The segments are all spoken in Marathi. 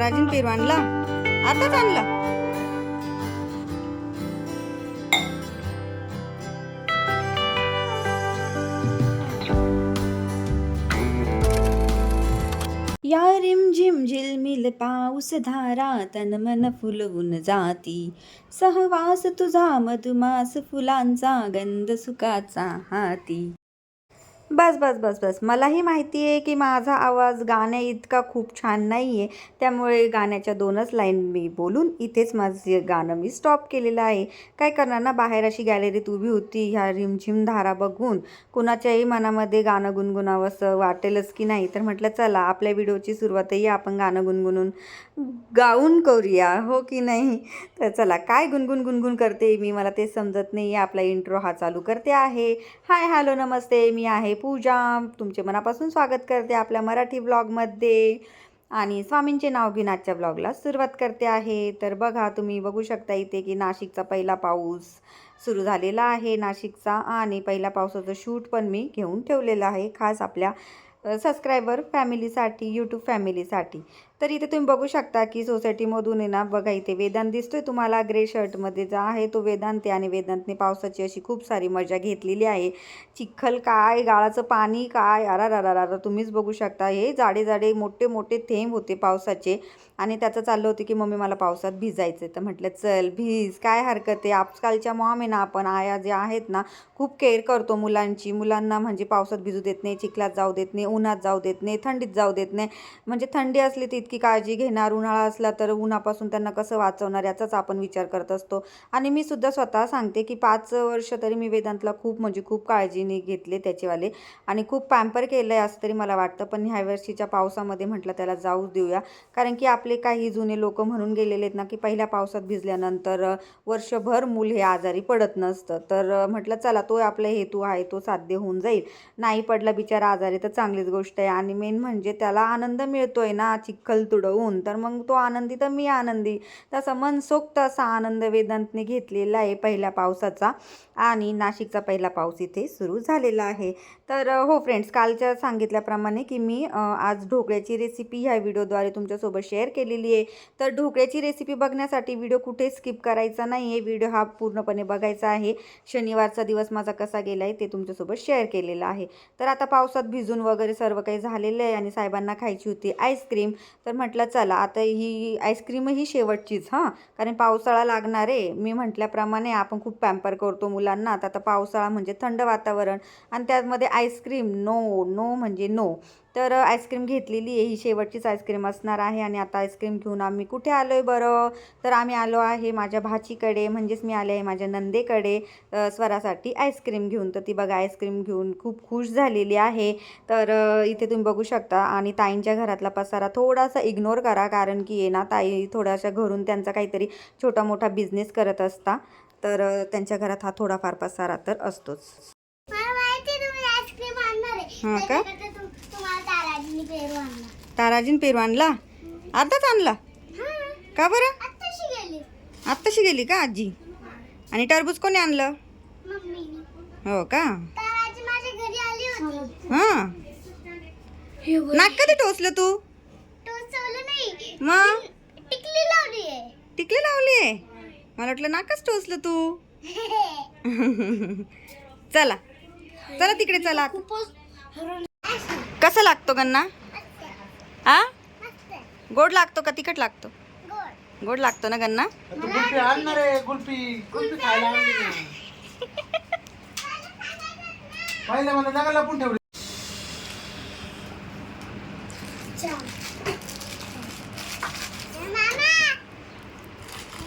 महाराजीन पेरू आणला आताच आणला. या रिमझिम झिलमिल पाऊस धारा तन मन फुलवून जाती. सहवास तुझा मधुमास फुलांचा गंध सुखाचा हाती. बस बस बस बस. मलाही माहिती आहे की माझा आवाज गाण्या इतका खूप छान नाही आहे त्यामुळे गाण्याच्या दोनच लाईन मी बोलून इथेच माझे गाणं मी स्टॉप केलेलं आहे. काय करणार ना बाहेर अशी गॅलरीत उभी होती ह्या रिमझिम धारा बघून. कुणाच्याही मनामध्ये गाणं गुणगुणावंसं वाटेलच की नाही तर म्हटलं चला आपल्या व्हिडिओची सुरुवातही आपण गाणं गुणगुणून गाऊन करूया हो की नाही? तर चला काय गुणगुण गुणगुण करते मी मला ते समजत नाही आपला इंट्रो हा चालू करते आहे. हाय हॅलो नमस्ते. मी आहे पूजा तुमचे मनापासून स्वागत करते आपल्या मराठी ब्लॉगमध्ये. आणि स्वामींचे नाव घेऊन आजच्या ब्लॉगला सुरुवात करते आहे. तर बघा तुम्ही बघू शकता इथे की नाशिकचा पहिला पाऊस सुरू झालेला आहे नाशिकचा. आणि पहिल्या पावसाचं शूट पण मी घेऊन ठेवलेलं आहे खास आपल्या सबस्क्रायबर फॅमिलीसाठी यूट्यूब फॅमिलीसाठी तर इथे तुम्ही बघू शकता की सोसायटीमधून आहे ना बघा इथे वेदांत दिसतोय. तुम्हाला ग्रे शर्टमध्ये जो आहे तो वेदांत आहे आणि वेदांतने पावसाची अशी खूप सारी मजा घेतलेली आहे. चिखल काय गाळाचं पाणी काय अरा रा रा तुम्हीच बघू शकता. हे जाडे जाडे मोठे मोठे थेंब होते पावसाचे आणि त्याचं चाललं होतं की मम्मी मला पावसात भिजायचं तर म्हटलं चल भिज काय हरकत आहे? आजकालच्या मॉम आहे ना आपण आया जे आहेत ना खूप केअर करतो मुलांची. मुलांना म्हणजे पावसात भिजू देत नाही चिखलात जाऊ देत नाही उन्हात जाऊ देत नाही थंडीत जाऊ देत नाही. म्हणजे थंडी असली तर इतकी काळजी घेणार उन्हाळा असला तर उन्हापासून त्यांना कसं वाचवणार याचाच आपण विचार करत असतो. आणि मी सुद्धा स्वतः सांगते की पाच वर्ष तरी मी वेदांतला खूप म्हणजे खूप काळजीने घेतले त्याचेवाले. आणि खूप पॅम्पर केलं आहे असं तरी मला वाटतं पण ह्या वर्षीच्या पावसामध्ये म्हटलं त्याला जाऊ देऊया. कारण की आपले काही जुने लोक म्हणून गेलेले आहेत ना की पहिल्या पावसात भिजल्यानंतर वर्षभर मूल हे आजारी पडत नसतं. तर म्हटलं चला तो आपला हेतू आहे तो साध्य होऊन जाईल. नाही पडला बिचारा आजारी तर चांगलीच गोष्ट आहे. आणि मेन म्हणजे त्याला आनंद मिळतोय ना चिखल तुडवून तर मग तो आनंदी तर मी आनंदी. तसा मनसोक्त असा आनंद वेदांतने घेतलेला आहे पहिल्या पावसाचा. आणि नाशिकचा पहिला पाऊस इथे सुरू झालेला आहे. तर हो फ्रेंड्स कालच्या सांगितल्याप्रमाणे की मी आज ढोकळ्याची रेसिपी ह्या व्हिडिओद्वारे तुमच्यासोबत शेअर केलेली आहे. तर ढोकळ्याची रेसिपी बघण्यासाठी व्हिडिओ कुठे स्किप करायचा नाही आहे व्हिडिओ हा पूर्णपणे बघायचा आहे. शनिवारचा दिवस माझा कसा गेला आहे ते तुमच्यासोबत शेअर केलेला आहे. तर आता पावसात भिजून वगैरे सर्व काही झालेलं आहे आणि साहेबांना खायची होती आईस्क्रीम तर तर म्हटलं चला आता ही आईस्क्रीम ही शेवटचीच हां. कारण पावसाळा लागणार आहे. मी म्हटल्याप्रमाणे आपण खूप पॅम्पर करतो मुलांना. तर आता पावसाळा म्हणजे थंड वातावरण आणि त्यामध्ये आईस्क्रीम नो नो म्हणजे नो तर आईस्क्रीम घेतलेली आहे ही शेवटचीच आईस्क्रीम असणार आहे आणि आता आईस्क्रीम घेऊन आम्ही कुठे आलो आहे बरं? तर आम्ही आलो आहे माझ्या भाचीकडे म्हणजेच मी आले आहे माझ्या नंदेकडे स्वरासाठी आईस्क्रीम घेऊन. तर ती बघा आईस्क्रीम घेऊन खूप खुश झालेली आहे. तर इथे तुम्ही बघू शकता आणि ताईंच्या घरातला पसारा थोडासा इग्नोर करा कारण की आहे ना ताई थोड्याशा घरून त्यांचा काहीतरी छोटा मोठा बिझनेस करत असता. तर त्यांच्या घरात हा थोडाफार पसारा तर असतोच. हा का? ताराजीने पेरू आणला. अर्धाच आणला? हा. का बरं? आत्ताशी गेली. का आजी? आणि टरबूज कोणी आणलं? हो का? हां. नाक कधी टोचलं तू? मग? टिकली लावली आहे. टिकली लावली मला वाटलं नाकच टोचलं तू. चला. चला तिकडे चला. कसा लागतो गन्ना आ? गोड लागतो का तिखट लागतो? गोड. गोड लागतो ना गन्ना गुल्फी आणणार आहे गुल्फी गुल्फी खायला आणली ना. पहिले मला जागा लपून ठेवली छान मामा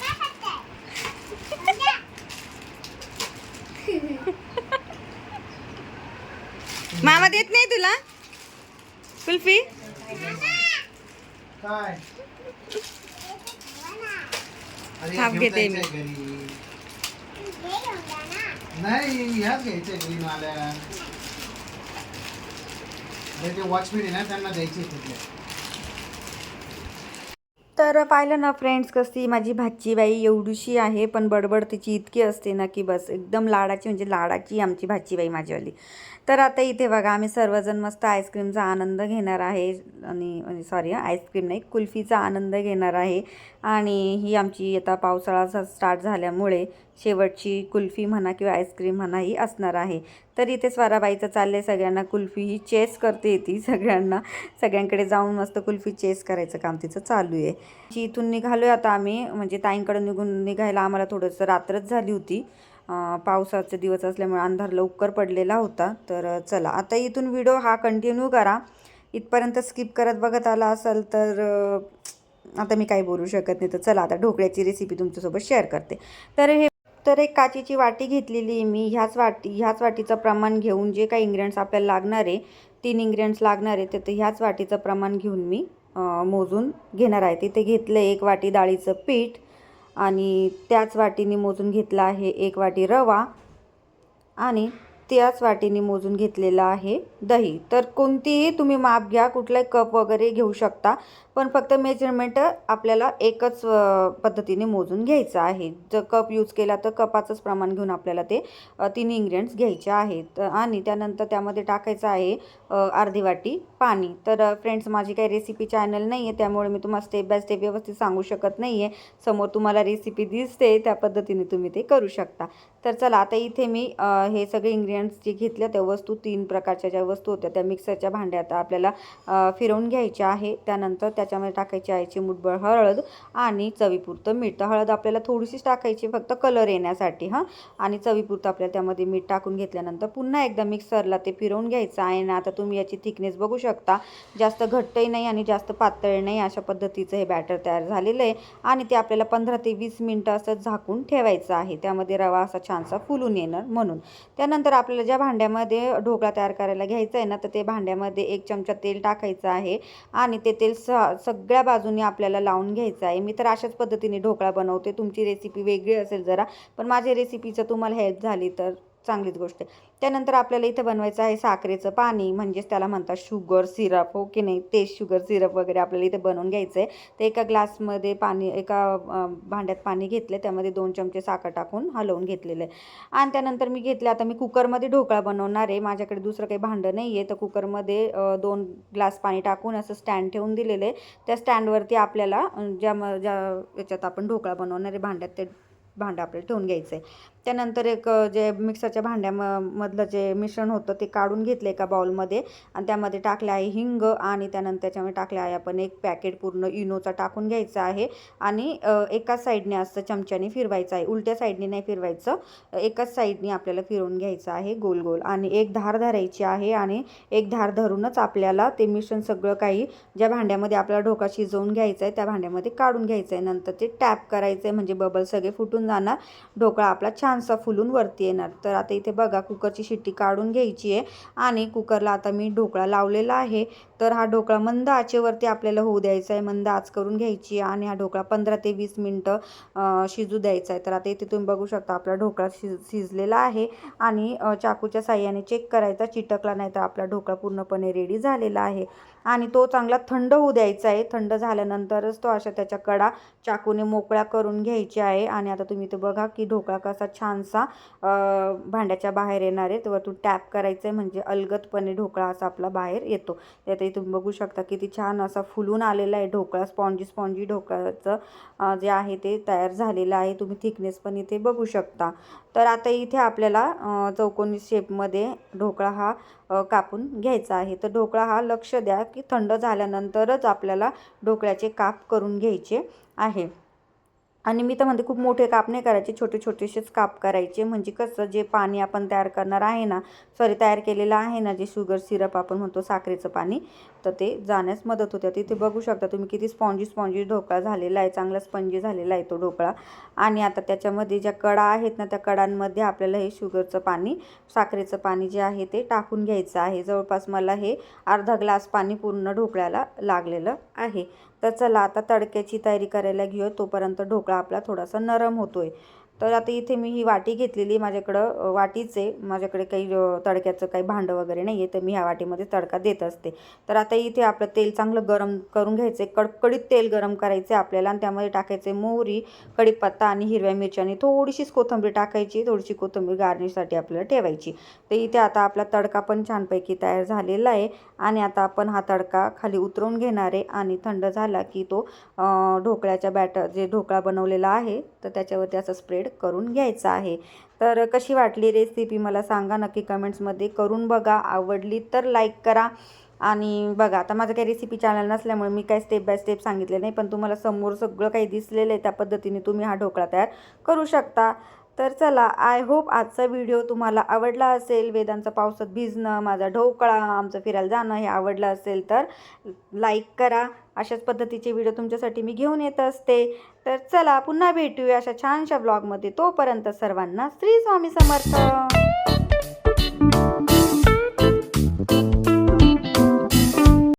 काय करताय मामा देत नाही तुला? कुल्फी? काय? घेते मी. नाही ह्याच घ्यायचंय घरी मला. वॉचमॅन आहे ना त्यांना द्यायचे तिथले. तर पाहिलं ना फ्रेंड्स कशी माझी भाचीबाई एवढीशी आहे पण बडबड तिची इतकी असते ना की बस एकदम लाडाची म्हणजे लाडाची आमची भाचीबाई माझीवाली तर आता इथे बघा आम्ही सर्वजण मस्त आईस्क्रीमचा आनंद घेणार आहे आणि म्हणजे सॉरी आईस्क्रीम नाही कुल्फीचा आनंद घेणार आहे. आणि ही आमची आता पावसाळा स्टार्ट झाल्यामुळे शेवटची कुल्फी म्हणा किंवा आईस्क्रीम म्हणा ही असणार आहे. तर इथे स्वाराबाईचं चाललं आहे सगळ्यांना कुल्फी ही चेस करते ती सगळ्यांना. सगळ्यांकडे जाऊन मस्त कुल्फी चेस करायचं काम तिचं चालू आहे. जी इथून निघालो आहे आता आम्ही म्हणजे ताईंकडे निघून निघायला आम्हाला थोडंसं रात्रच झाली होती. पावसाचे दिवस असल्यामुळे अंधार लवकर पडलेला होता. तर चला आता इथून व्हिडिओ हा कंटिन्यू करा. इथपर्यंत स्किप करत बघत आला असाल तर आता मी काही बोलू शकत नाही. तर चला आता ढोकळ्याची रेसिपी तुमच्यासोबत शेअर करते. तर हे तर एक काचेची वाटी घेतलेली आहे मी. ह्याच वाटी ह्याच वाटीचं प्रमाण घेऊन जे काही इंग्रेडियंट्स आपल्याला लागणार आहे तीन इंग्रेडियंट्स लागणार आहे तर ते ह्याच वाटीचं प्रमाण घेऊन मी मोजून घेणार आहे. तिथे घेतलं एक वाटी डाळीचं पीठ आणि त्याच वाटीने मोजून घेतलं आहे एक वाटी रवा आणि त्याच वाटीने मोजून घेतलेलं आहे दही. तर कोणतीही तुम्ही माप घ्या कुठलाही कप वगैरे घेऊ शकता पण फक्त मेजरमेंट आपल्याला एकच पद्धतीने मोजून घ्यायचं आहे. जर कप यूज केला तर कपाचंच प्रमाण घेऊन आपल्याला ते तीन इंग्रेडियंट्स घ्यायचे आहेत. आणि त्यानंतर त्यामध्ये टाकायचं आहे अर्धी वाटी पाणी. तर फ्रेंड्स माझी काही रेसिपी चॅनल नाही आहे त्यामुळे मी तुम्हाला स्टेप बाय स्टेप व्यवस्थित सांगू शकत नाही आहे समोर तुम्हाला रेसिपी दिसते त्या पद्धतीने तुम्ही ते करू शकता. तर चला आता इथे मी हे सगळे इंग्रेडियंट्स जे घेतल्या त्या वस्तू तीन प्रकारच्या ज्या वस्तू होत्या त्या मिक्सरच्या भांड्यात आपल्याला फिरवून घ्यायच्या आहे. त्यानंतर त्याच्यामध्ये टाकायची आहे मुठबळ हळद आणि चवीपुरतं मीठ. तर हळद आपल्याला थोडीशीच टाकायची फक्त कलर येण्यासाठी हां. आणि चवीपुरतं आपल्याला त्यामध्ये मीठ टाकून घेतल्यानंतर पुन्हा एकदा मिक्सरला ते फिरवून घ्यायचं आहे. ना आता तुम्ही याची थिकनेस बघू शकता. जास्त घट्टही नाही आणि जास्त पातळ नाही अशा पद्धतीचं हे बॅटर तयार झालेलं आहे. आणि ते आपल्याला पंधरा ते वीस मिनटं असं झाकून ठेवायचं आहे. त्यामध्ये रवा असा छानसा फुलून येणार म्हणून. त्यानंतर आपल्याला ज्या भांड्यामध्ये ढोकळा तयार करायला घ्यायचा आहे ना तर ते भांड्यामध्ये एक चमचा तेल टाकायचं आहे आणि ते तेल स सगळ्या बाजूनी आपल्याला लावून घ्यायचं आहे. मी तर अशाच पद्धतीने ढोकळा बनवते. तुमची रेसिपी वेगळी असेल जरा पण माझ्या रेसिपीचं तुम्हाला हेल्प झाली तर. चांगलीच गोष्ट आहे. त्यानंतर आपल्याला इथं बनवायचं आहे साखरेचं पाणी म्हणजेच त्याला म्हणतात शुगर सिरप हो की नाही? ते शुगर सिरप वगैरे आपल्याला इथे बनवून घ्यायचं आहे. तर एका ग्लासमध्ये पाणी एका भांड्यात पाणी घेतलं त्यामध्ये दोन चमचे साखर टाकून हलवून घेतलेलं आहे. आणि त्यानंतर मी घेतले आता मी कुकरमध्ये ढोकळा बनवणार आहे. माझ्याकडे दुसरं काही भांडं नाही आहे. तर कुकरमध्ये दोन ग्लास पाणी टाकून असं स्टँड ठेवून दिलेलं आहे. त्या स्टँडवरती आपल्याला ज्या ज्या याच्यात आपण ढोकळा बनवणार आहे भांड्यात ते भांडं आपल्याला ठेवून घ्यायचं आहे. त्यानंतर एक जे मिक्सरच्या भांड्या म- मधलं जे मिश्रण होतं ते काढून घेतलं एका बाउलमध्ये. आणि त्यामध्ये टाकलं आहे हिंग आणि त्यानंतर त्याच्यामध्ये टाकलं आहे आपण एक पॅकेट पूर्ण इनोचा टाकून घ्यायचा आहे. आणि एकाच साईडने असं चमच्याने फिरवायचं आहे. उलट्या साईडने नाही फिरवायचं. एकाच साईडने आपल्याला फिरवून घ्यायचं आहे गोल गोल. आणि एक धार धरायची आहे आणि एक धार धरूनच आपल्याला ते मिश्रण सगळं काही ज्या भांड्यामध्ये आपल्याला ढोका शिजवून घ्यायचा आहे त्या भांड्यामध्ये काढून घ्यायचं आहे. नंतर ते टॅप करायचं आहे. म्हणजे बबल सगळे फुटून जाणार. ढोकळा आपला छान छानसा फुलून वरती येणार. तर आता इथे बघा कुकरची शिट्टी काढून घ्यायची आहे. आणि कुकरला आता मी ढोकळा लावलेला आहे. तर हा ढोकळा मंद आचेवरती आपल्याला होऊ द्यायचा आहे. मंद आच करून घ्यायची आहे आणि हा ढोकळा पंधरा ते वीस मिनटं शिजू द्यायचा आहे. तर आता इथे तुम्ही बघू शकता आपला ढोकळा शिज शिजलेला आहे. आणि चाकूच्या साह्याने चेक करायचा. चिटकला नाही तर आपला ढोकळा पूर्णपणे रेडी झालेला आहे. आणि तो चांगला थंड होऊ द्यायचा आहे. थंड झाल्यानंतरच तो अशा त्याच्या कडा चाकूने मोकळ्या करून घ्यायची आहे. आणि आता तुम्ही ते बघा की ढोकळा कसा छानसा भांड्याच्या बाहेर येणार आहे तर तू टॅप करायचं आहे म्हणजे अलगदपणे ढोकळा असा आपला बाहेर येतो. त्यातही तुम्ही बघू शकता किती छान असा फुलून आलेला आहे ढोकळा स्पॉन्जी स्पॉन्जी ढोकळ्याचं जे आहे ते तयार झालेलं आहे. तुम्ही थिकनेस पण इथे बघू शकता. तर आता इथे आपल्याला चौकोनी शेपमध्ये ढोकळा हा कापून घ्यायचा आहे. तर ढोकळा हा लक्ष द्या की थंड झाल्यानंतरच आपल्याला ढोकळ्याचे काप करून घ्यायचे आहे. आणि मी तर म्हणते खूप मोठे काप नाही करायचे छोटे छोटेसेच काप करायचे. म्हणजे कसं जे पाणी आपण तयार करणार आहे ना सॉरी तयार केलेलं आहे ना जे शुगर सिरप आपण म्हणतो साखरेचं पाणी तर ते जाण्यास मदत होते. तिथे बघू शकता तुम्ही किती स्पॉन्जी स्पॉन्जी ढोकळा झालेला आहे चांगला स्पंजी झालेला आहे तो ढोकळा. आणि आता त्याच्यामध्ये ज्या कडा आहेत ना त्या कडांमध्ये आपल्याला हे शुगरचं पाणी साखरेचं पाणी जे आहे ते टाकून घ्यायचं आहे. जवळपास मला हे अर्धा ग्लास पाणी पूर्ण ढोकळ्याला लागलेलं आहे. तर चला आता तडक्याची तयारी करायला घेऊ तोपर्यंत ढोकळा आपला थोडासा नरम होतो आहे तर आता इथे मी ही वाटी घेतलेली माझ्याकडं. वाटीचे माझ्याकडे काही तडक्याचं काही भांडं वगैरे नाही आहे. तर मी ह्या वाटीमध्ये तडका देत असते. तर आता इथे आपलं तेल चांगलं गरम करून घ्यायचं कडकडीत तेल गरम करायचे आपल्याला आणि त्यामध्ये टाकायचे मोहरी कढीपत्ता आणि हिरव्या मिरच्या आणि थोडीशीच कोथंबीर टाकायची. थोडीशी कोथिंबीर गार्निशसाठी आपल्याला ठेवायची. तर इथे आता आपला तडका पण छानपैकी तयार झालेला आहे आणि आता आपण हा तडका खाली उतरवून घेणार आहे आणि थंड झाला की तो ढोकळ्याच्या बॅटर जे ढोकळा बनवलेला आहे तर त्याच्यावरती असं स्प्रेड करून घ्यायचा आहे. तर कशी वाटली रेसिपी मला सांगा नक्की कमेंट्समध्ये करून बघा आवडली तर लाईक करा. आणि बघा आता माझं काही रेसिपी चॅनल नसल्यामुळे मी काही स्टेप बाय स्टेप सांगितले नाही पण तुम्हाला समोर सगळं काही दिसलेलं आहे त्या पद्धतीने तुम्ही हा ढोकळा तयार करू शकता. तर चला आय होप आजचा व्हिडिओ तुम्हाला आवडला असेल. वेदांचा पावसात भिजणं माझा ढोकळा आमचं फिरायला जाणं हे आवडलं असेल तर लाईक करा. अशाच पद्धतीचे व्हिडिओ तुमच्यासाठी मी घेऊन येत असते. तर चला पुन्हा भेटूया अशा छानशा ब्लॉगमध्ये तोपर्यंत सर्वांना श्री स्वामी समर्थ.